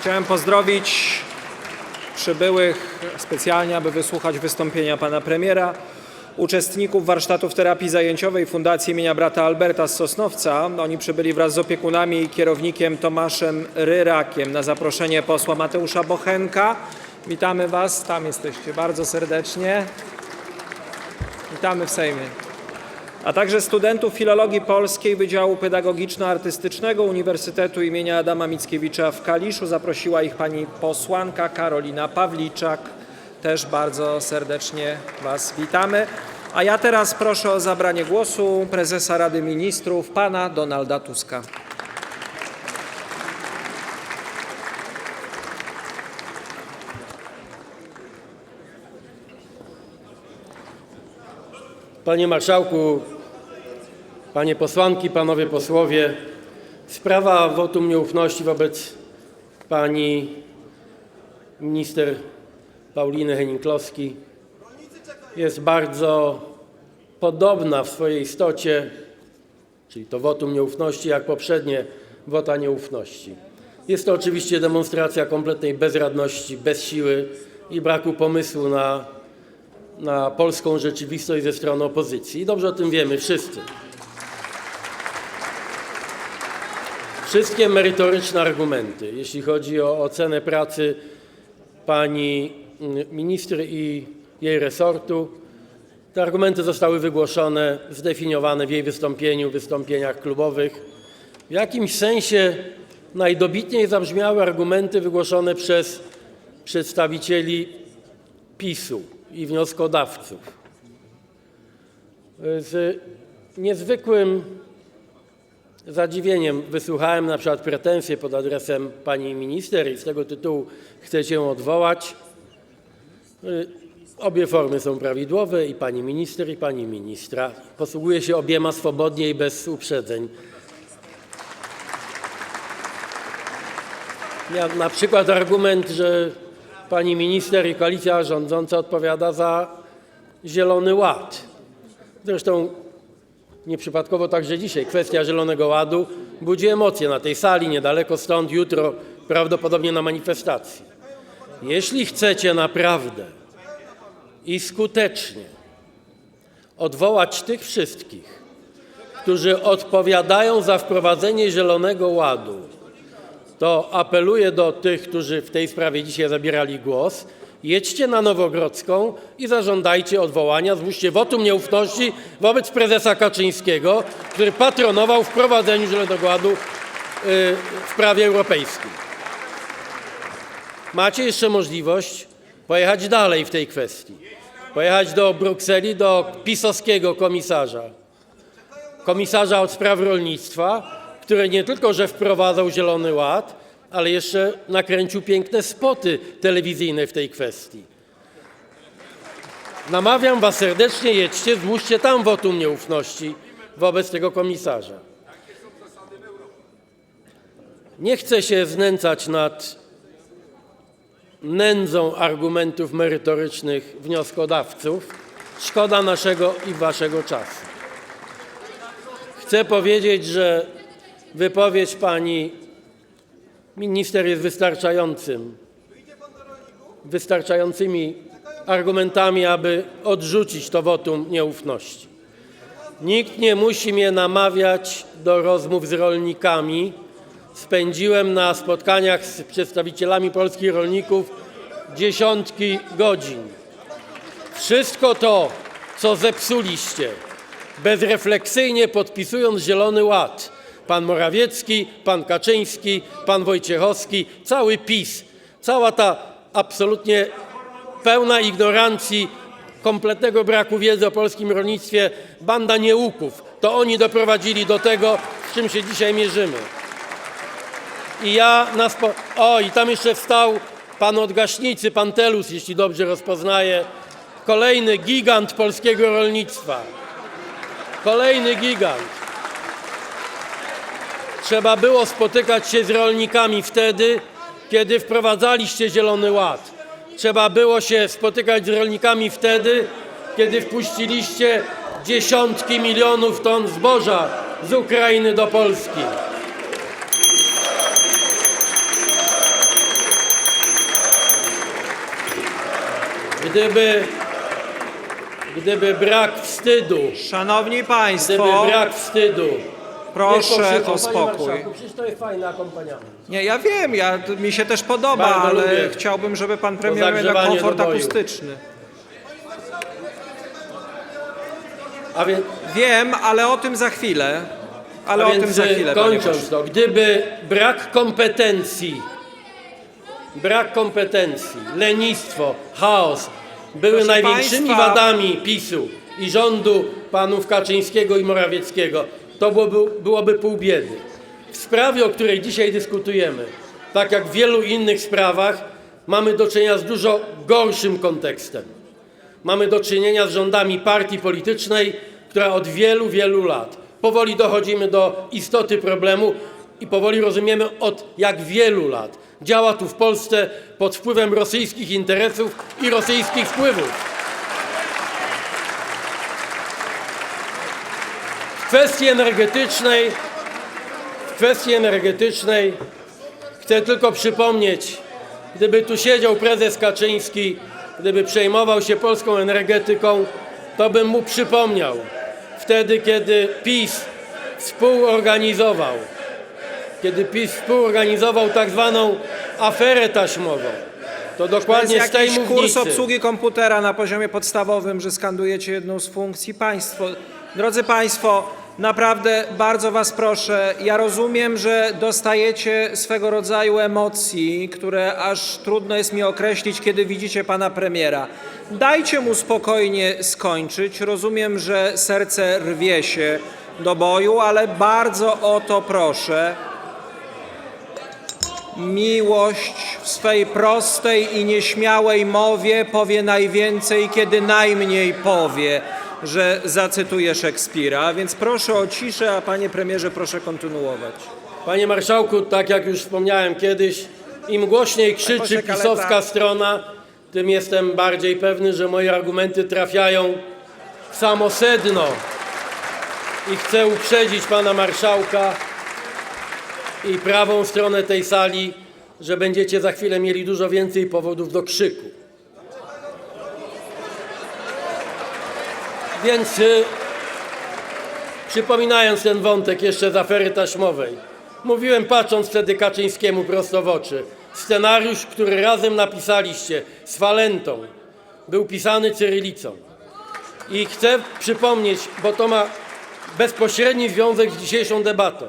Chciałem pozdrowić przybyłych specjalnie, aby wysłuchać wystąpienia pana premiera, uczestników warsztatów terapii zajęciowej Fundacji imienia brata Alberta z Sosnowca. Oni przybyli wraz z opiekunami i kierownikiem Tomaszem Ryrakiem na zaproszenie posła Mateusza Bochenka. Witamy was, tam jesteście bardzo serdecznie. Witamy w Sejmie a także studentów Filologii Polskiej Wydziału Pedagogiczno-Artystycznego Uniwersytetu imienia Adama Mickiewicza w Kaliszu. Zaprosiła ich pani posłanka Karolina Pawliczak. Też bardzo serdecznie Was witamy. A ja teraz proszę o zabranie głosu prezesa Rady Ministrów, pana Donalda Tuska. Panie Marszałku, Panie Posłanki, Panowie Posłowie, sprawa wotum nieufności wobec Pani Minister Pauliny Henning-Kloski jest bardzo podobna w swojej istocie, czyli to wotum nieufności, jak poprzednie wota nieufności. Jest to oczywiście demonstracja kompletnej bezradności, bez siły i braku pomysłu na na polską rzeczywistość ze strony opozycji. I dobrze o tym wiemy wszyscy. Wszystkie merytoryczne argumenty, jeśli chodzi o ocenę pracy pani mm, ministry i jej resortu, te argumenty zostały wygłoszone, zdefiniowane w jej wystąpieniu, wystąpieniach klubowych. W jakimś sensie najdobitniej zabrzmiały argumenty wygłoszone przez przedstawicieli PiSu i wnioskodawców. Z niezwykłym zadziwieniem wysłuchałem na przykład pretensje pod adresem pani minister i z tego tytułu chcę się odwołać. Obie formy są prawidłowe i pani minister i pani ministra. Posługuję się obiema swobodnie i bez uprzedzeń. Na przykład argument, że pani minister i koalicja rządząca odpowiada za Zielony Ład. Zresztą nieprzypadkowo także dzisiaj kwestia Zielonego Ładu budzi emocje na tej sali, niedaleko stąd, jutro prawdopodobnie na manifestacji. Jeśli chcecie naprawdę i skutecznie odwołać tych wszystkich, którzy odpowiadają za wprowadzenie Zielonego Ładu, to apeluję do tych, którzy w tej sprawie dzisiaj zabierali głos, jedźcie na Nowogrodzką i zażądajcie odwołania, złóżcie wotum nieufności wobec prezesa Kaczyńskiego, który patronował wprowadzeniu Zielonego Ładu y, w prawie europejskim. Macie jeszcze możliwość pojechać dalej w tej kwestii. Pojechać do Brukseli, do pisowskiego komisarza, komisarza od spraw rolnictwa, który nie tylko, że wprowadzał Zielony Ład, ale jeszcze nakręcił piękne spoty telewizyjne w tej kwestii. Namawiam Was serdecznie, jedźcie, złóżcie tam wotum nieufności wobec tego komisarza. Nie chcę się znęcać nad nędzą argumentów merytorycznych wnioskodawców. Szkoda naszego i Waszego czasu. Chcę powiedzieć, że wypowiedź pani minister jest wystarczającym, wystarczającymi argumentami, aby odrzucić to wotum nieufności. Nikt nie musi mnie namawiać do rozmów z rolnikami. Spędziłem na spotkaniach z przedstawicielami polskich rolników dziesiątki godzin. Wszystko to, co zepsuliście, bezrefleksyjnie podpisując Zielony Ład, pan Morawiecki, pan Kaczyński, pan Wojciechowski, cały PiS, cała ta absolutnie pełna ignorancji, kompletnego braku wiedzy o polskim rolnictwie, banda nieuków, to oni doprowadzili do tego, z czym się dzisiaj mierzymy. I ja na spo... O, i tam jeszcze wstał pan od gaśnicy, pan Telus, jeśli dobrze rozpoznaję. Kolejny gigant polskiego rolnictwa. Kolejny gigant. Trzeba było spotykać się z rolnikami wtedy, kiedy wprowadzaliście Zielony Ład. Trzeba było się spotykać z rolnikami wtedy, kiedy wpuściliście dziesiątki milionów ton zboża z Ukrainy do Polski. Gdyby, gdyby brak wstydu, szanowni państwo, gdyby brak wstydu, Proszę o spokój. Przecież to jest fajny akompaniament. Nie, ja wiem, ja, mi się też podoba, Bardzo ale lubię chciałbym, żeby pan premier miał jednak zagrzewanie komfort boju. akustyczny. A więc, Wiem, ale o tym za chwilę. Ale a o więc tym za chwilę, panie kończąc pośle. to, gdyby brak kompetencji, brak kompetencji, lenistwo, chaos były Proszę największymi państwa- wadami PiSu i rządu panów Kaczyńskiego i Morawieckiego, to byłoby, byłoby pół biedy. W sprawie, o której dzisiaj dyskutujemy, tak jak w wielu innych sprawach, mamy do czynienia z dużo gorszym kontekstem. Mamy do czynienia z rządami partii politycznej, która od wielu, wielu lat powoli dochodzimy do istoty problemu i powoli rozumiemy od jak wielu lat działa tu w Polsce pod wpływem rosyjskich interesów i rosyjskich wpływów. Kwestii energetycznej, w kwestii energetycznej chcę tylko przypomnieć, gdyby tu siedział prezes Kaczyński, gdyby przejmował się polską energetyką, to bym mu przypomniał wtedy, kiedy PiS współorganizował, kiedy PiS współorganizował tak zwaną aferę taśmową, to To jest dokładnie z tej jakiś kurs mównicy obsługi komputera na poziomie podstawowym, że skandujecie jedną z funkcji państwo. Drodzy Państwo, naprawdę bardzo Was proszę, ja rozumiem, że dostajecie swego rodzaju emocji, które aż trudno jest mi określić, kiedy widzicie Pana Premiera. Dajcie mu spokojnie skończyć. Rozumiem, że serce rwie się do boju, ale bardzo o to proszę. Miłość w swej prostej i nieśmiałej mowie powie najwięcej, kiedy najmniej powie, że zacytuję Szekspira. Więc proszę o ciszę, a panie premierze proszę kontynuować. Panie marszałku, tak jak już wspomniałem kiedyś, im głośniej krzyczy pisowska strona, tym jestem bardziej pewny, że moje argumenty trafiają w samo sedno. I chcę uprzedzić pana marszałka i prawą stronę tej sali, że będziecie za chwilę mieli dużo więcej powodów do krzyku. Więc y, Przypominając ten wątek jeszcze z afery taśmowej, mówiłem patrząc wtedy Kaczyńskiemu prosto w oczy, scenariusz, który razem napisaliście z Falentą, był pisany cyrylicą. I chcę przypomnieć, bo to ma bezpośredni związek z dzisiejszą debatą.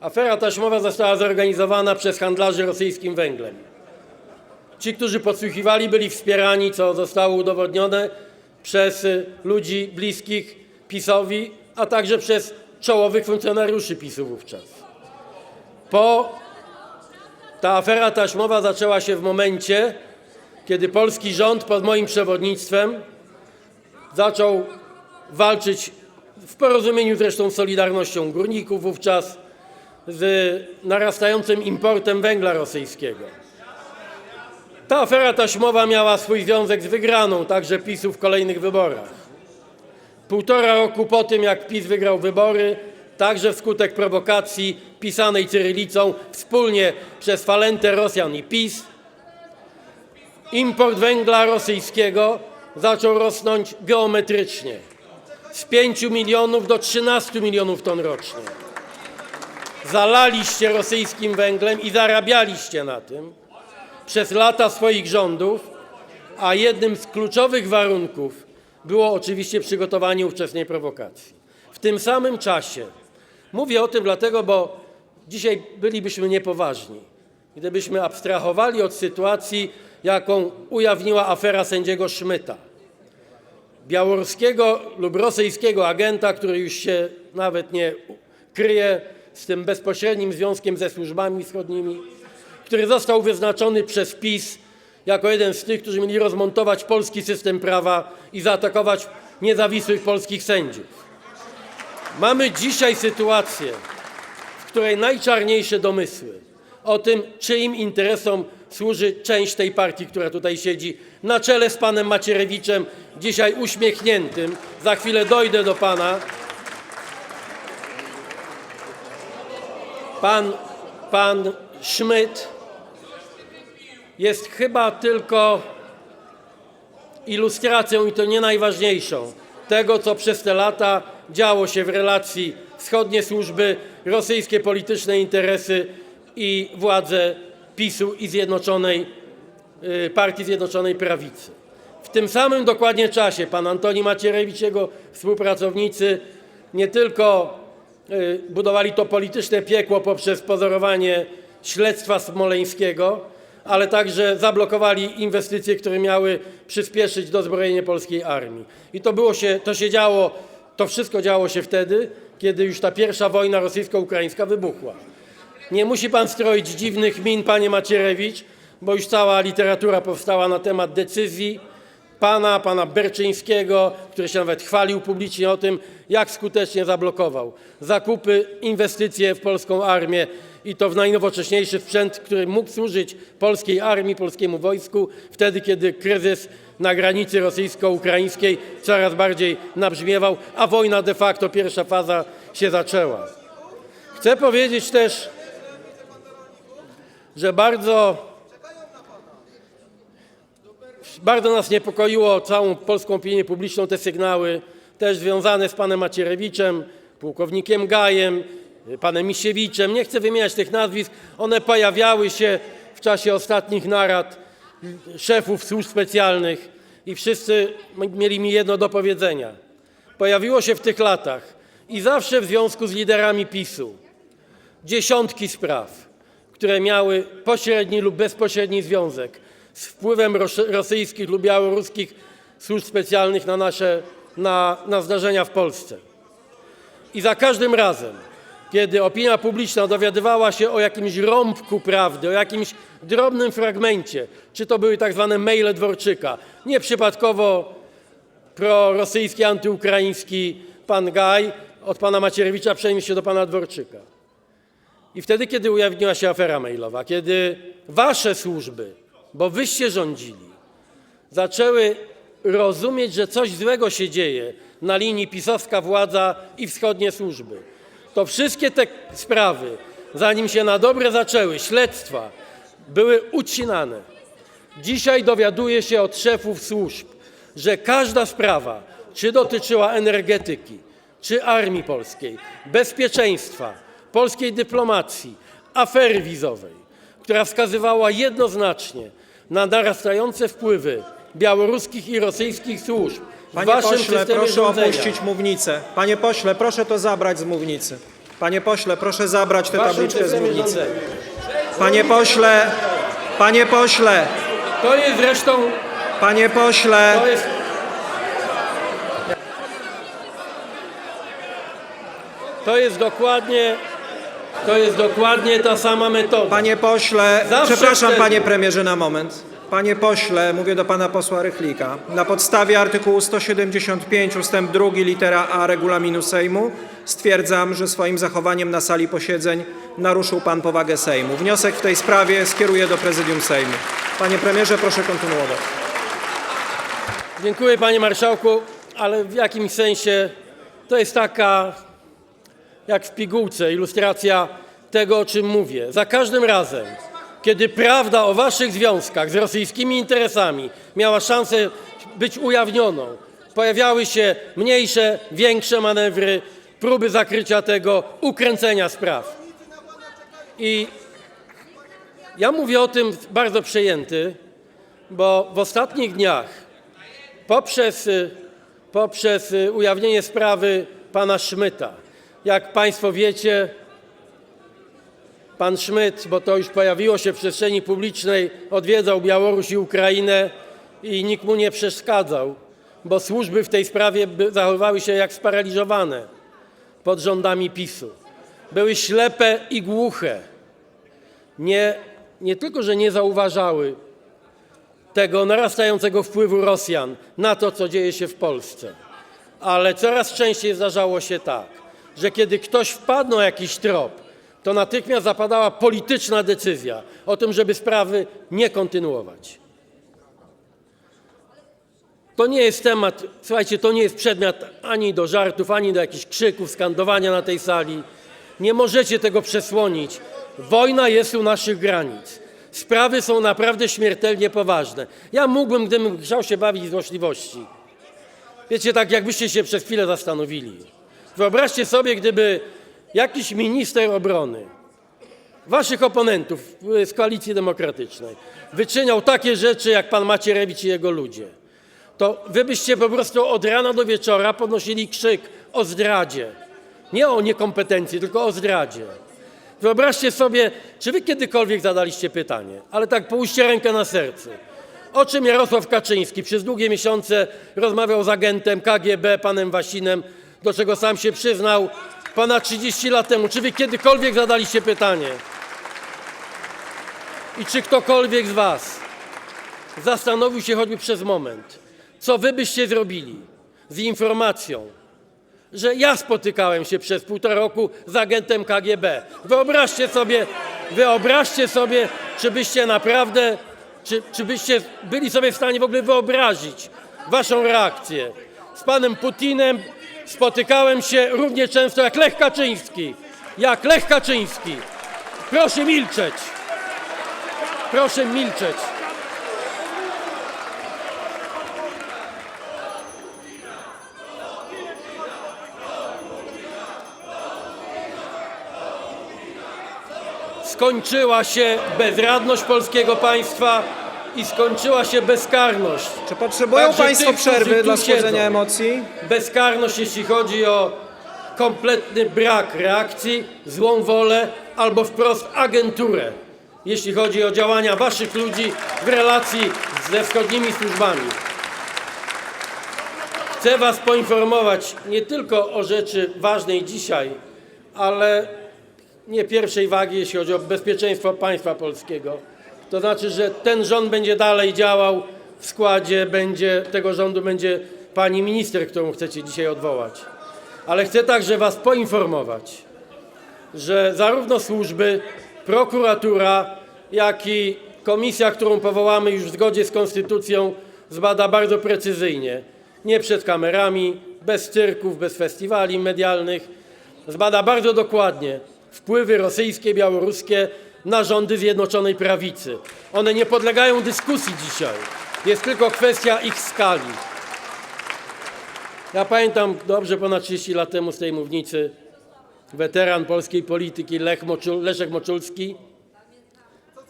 Afera taśmowa została zorganizowana przez handlarzy rosyjskim węglem. Ci, którzy podsłuchiwali, byli wspierani, co zostało udowodnione przez y, ludzi bliskich PiSowi, a także przez czołowych funkcjonariuszy PiSu wówczas. Po ta afera taśmowa zaczęła się w momencie, kiedy polski rząd pod moim przewodnictwem zaczął walczyć w porozumieniu zresztą z Solidarnością Górników wówczas z narastającym importem węgla rosyjskiego. Ta afera taśmowa miała swój związek z wygraną także PiSu w kolejnych wyborach. Półtora roku po tym, jak PiS wygrał wybory, także wskutek prowokacji pisanej cyrylicą wspólnie przez Falentę Rosjan i PiS, import węgla rosyjskiego zaczął rosnąć geometrycznie z 5 milionów do 13 milionów ton rocznie. Zalaliście rosyjskim węglem i zarabialiście na tym przez lata swoich rządów, a jednym z kluczowych warunków było oczywiście przygotowanie ówczesnej prowokacji. W tym samym czasie, mówię o tym dlatego, bo dzisiaj bylibyśmy niepoważni, gdybyśmy abstrahowali od sytuacji, jaką ujawniła afera sędziego Szmyta. Białoruskiego lub rosyjskiego agenta, który już się nawet nie kryje z tym bezpośrednim związkiem ze służbami wschodnimi, który został wyznaczony przez PiS jako jeden z tych, którzy mieli rozmontować polski system prawa i zaatakować niezawisłych polskich sędziów. Mamy dzisiaj sytuację, w której najczarniejsze domysły o tym, czyim interesom służy część tej partii, która tutaj siedzi, na czele z panem Macierewiczem, dzisiaj uśmiechniętym. Za chwilę dojdę do pana. Pan, Szmyt jest chyba tylko ilustracją i to nie najważniejszą tego, co przez te lata działo się w relacji wschodnie służby, rosyjskie polityczne interesy i władze PiSu i Zjednoczonej y, Partii Zjednoczonej Prawicy. W tym samym dokładnie czasie pan Antoni Macierewicz jego współpracownicy nie tylko y, budowali to polityczne piekło poprzez pozorowanie śledztwa smoleńskiego, ale także zablokowali inwestycje, które miały przyspieszyć dozbrojenie polskiej armii. I to, się działo, to wszystko działo się wtedy, kiedy już ta pierwsza wojna rosyjsko-ukraińska wybuchła. Nie musi pan stroić dziwnych min, panie Macierewicz, bo już cała literatura powstała na temat decyzji pana, pana Berczyńskiego, który się nawet chwalił publicznie o tym, jak skutecznie zablokował zakupy, inwestycje w polską armię i to w najnowocześniejszy sprzęt, który mógł służyć polskiej armii, polskiemu wojsku, wtedy kiedy kryzys na granicy rosyjsko-ukraińskiej coraz bardziej nabrzmiewał, a wojna de facto, pierwsza faza się zaczęła. Chcę powiedzieć też, że bardzo, bardzo nas niepokoiło całą polską opinię publiczną te sygnały, też związane z panem Macierewiczem, pułkownikiem Gajem, panem Misiewiczem. Nie chcę wymieniać tych nazwisk, one pojawiały się w czasie ostatnich narad szefów służb specjalnych i wszyscy mieli mi jedno do powiedzenia. Pojawiło się w tych latach i zawsze w związku z liderami PiSu dziesiątki spraw, które miały pośredni lub bezpośredni związek z wpływem ros- rosyjskich lub białoruskich służb specjalnych na nasze na, na zdarzenia w Polsce. I za każdym razem, kiedy opinia publiczna dowiadywała się o jakimś rąbku prawdy, o jakimś drobnym fragmencie, czy to były tak zwane maile Dworczyka, nieprzypadkowo prorosyjski, antyukraiński pan Gaj od pana Macierewicza przeniósł się do pana Dworczyka. I wtedy, kiedy ujawniła się afera mailowa, kiedy wasze służby, bo wyście rządzili, zaczęły rozumieć, że coś złego się dzieje na linii pisowska władza i wschodnie służby, to wszystkie te sprawy, zanim się na dobre zaczęły, śledztwa, były ucinane. Dzisiaj dowiaduję się od szefów służb, że każda sprawa, czy dotyczyła energetyki, czy armii polskiej, bezpieczeństwa, polskiej dyplomacji, afery wizowej, która wskazywała jednoznacznie na narastające wpływy białoruskich i rosyjskich służb Panie waszym pośle, systemie proszę rządzenia. opuścić mównicę. Panie pośle, proszę to zabrać z mównicy. Panie pośle, proszę zabrać tę tabliczkę z mównicy. Panie pośle, panie pośle, To jest zresztą, panie pośle, to jest, to jest dokładnie, to jest dokładnie ta sama metoda. panie pośle, Zawsze przepraszam wtedy- panie premierze na moment. Panie pośle, mówię do pana posła Rychlika. Na podstawie artykułu 175 ustęp 2 litera A regulaminu Sejmu stwierdzam, że swoim zachowaniem na sali posiedzeń naruszył pan powagę Sejmu. Wniosek w tej sprawie skieruję do prezydium Sejmu. Panie premierze, proszę kontynuować. Dziękuję panie marszałku, ale w jakimś sensie to jest taka, jak w pigułce, ilustracja tego, o czym mówię. Za każdym razem, kiedy prawda o waszych związkach z rosyjskimi interesami miała szansę być ujawnioną, pojawiały się mniejsze, większe manewry, próby zakrycia tego, ukręcenia spraw. I ja mówię o tym bardzo przejęty, bo w ostatnich dniach poprzez, poprzez ujawnienie sprawy pana Szmyta. Jak Państwo wiecie, pan Szmyt, bo to już pojawiło się w przestrzeni publicznej, odwiedzał Białoruś i Ukrainę i nikt mu nie przeszkadzał, bo służby w tej sprawie zachowywały się jak sparaliżowane pod rządami PiSu. Były ślepe i głuche. Nie, nie tylko, że nie zauważały tego narastającego wpływu Rosjan na to, co dzieje się w Polsce. Ale coraz częściej zdarzało się tak, że kiedy ktoś wpadł na jakiś trop, to natychmiast zapadała polityczna decyzja o tym, żeby sprawy nie kontynuować. To nie jest temat, słuchajcie, to nie jest przedmiot ani do żartów, ani do jakichś krzyków, skandowania na tej sali. Nie możecie tego przesłonić. Wojna jest u naszych granic. Sprawy są naprawdę śmiertelnie poważne. Ja mógłbym, gdybym chciał się bawić złośliwości. Wiecie, tak jakbyście się przez chwilę zastanowili. Wyobraźcie sobie, gdyby jakiś minister obrony waszych oponentów z Koalicji Demokratycznej wyczyniał takie rzeczy, jak pan Macierewicz i jego ludzie, to wy byście po prostu od rana do wieczora podnosili krzyk o zdradzie. Nie o niekompetencji, tylko o zdradzie. Wyobraźcie sobie, czy wy kiedykolwiek zadaliście pytanie, ale tak połóżcie rękę na sercu. O czym Jarosław Kaczyński przez długie miesiące rozmawiał z agentem KGB, panem Wasinem, do czego sam się przyznał ponad 30 lat temu. Czy wy kiedykolwiek zadaliście pytanie? I czy ktokolwiek z was zastanowił się choćby przez moment, co wy byście zrobili z informacją, że ja spotykałem się przez półtora roku z agentem KGB. Wyobraźcie sobie, wyobraźcie sobie, czy byście naprawdę, czy, czy byście byli sobie w stanie w ogóle wyobrazić waszą reakcję. Z panem Putinem spotykałem się równie często jak Lech Kaczyński. Jak Lech Kaczyński. Proszę milczeć. Proszę milczeć. Skończyła się bezradność polskiego państwa i skończyła się bezkarność. Czy potrzebują Także Państwo tych, przerwy dla schłodzenia emocji? Bezkarność, jeśli chodzi o kompletny brak reakcji, złą wolę albo wprost agenturę, jeśli chodzi o działania waszych ludzi w relacji ze wschodnimi służbami. Chcę was poinformować nie tylko o rzeczy ważnej dzisiaj, ale nie pierwszej wagi, jeśli chodzi o bezpieczeństwo państwa polskiego. To znaczy, że ten rząd będzie dalej działał, w składzie tego rządu będzie pani minister, którą chcecie dzisiaj odwołać. Ale chcę także was poinformować, że zarówno służby, prokuratura, jak i komisja, którą powołamy już w zgodzie z konstytucją, zbada bardzo precyzyjnie, nie przed kamerami, bez cyrków, bez festiwali medialnych, zbada bardzo dokładnie wpływy rosyjskie, białoruskie na rządy Zjednoczonej Prawicy. One nie podlegają dyskusji dzisiaj. Jest tylko kwestia ich skali. Ja pamiętam dobrze ponad 30 lat temu z tej mównicy weteran polskiej polityki Lech Moczul, Leszek Moczulski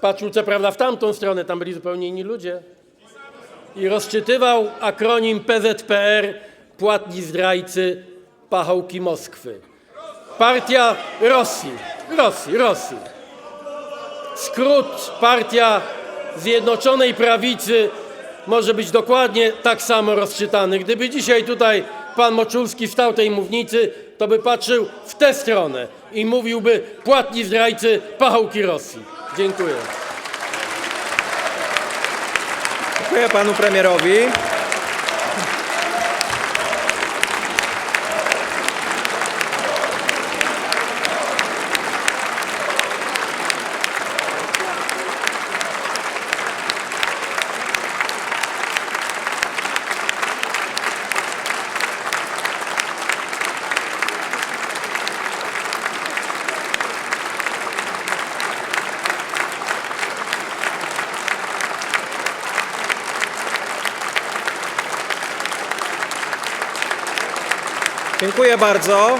patrzył co prawda w tamtą stronę, tam byli zupełnie inni ludzie i rozczytywał akronim PZPR płatni zdrajcy pachołki Moskwy. Partia Rosji, Rosji, Rosji. Skrót Partia Zjednoczonej Prawicy może być dokładnie tak samo rozczytany. Gdyby dzisiaj tutaj pan Moczulski stał tej mównicy, to by patrzył w tę stronę i mówiłby płatni zdrajcy pachołki Rosji. Dziękuję. Dziękuję panu premierowi. Dziękuję bardzo.